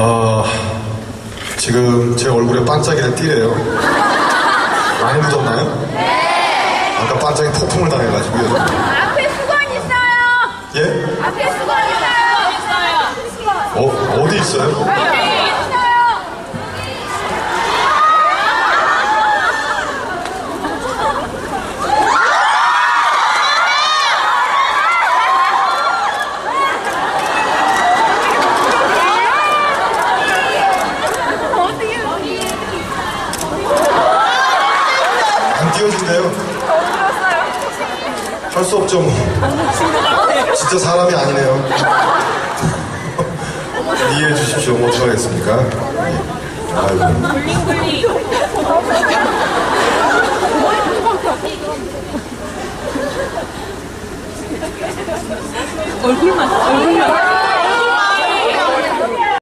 아, 지금 제 얼굴에 반짝이는 띠래요. 많이 묻었나요? 네. 아까 반짝이 폭풍을 당해가지고요. 앞에 수건 있어요. 예? 앞에 수건 있어요. 어, 어디 있어요? 있어요. 띄워진대요. 할 수 없죠, 뭐. 진짜 사람이 아니네요. 이해해 주십시오. 뭐 어떡하겠습니까? 예. 아이고. 얼굴만 얼굴만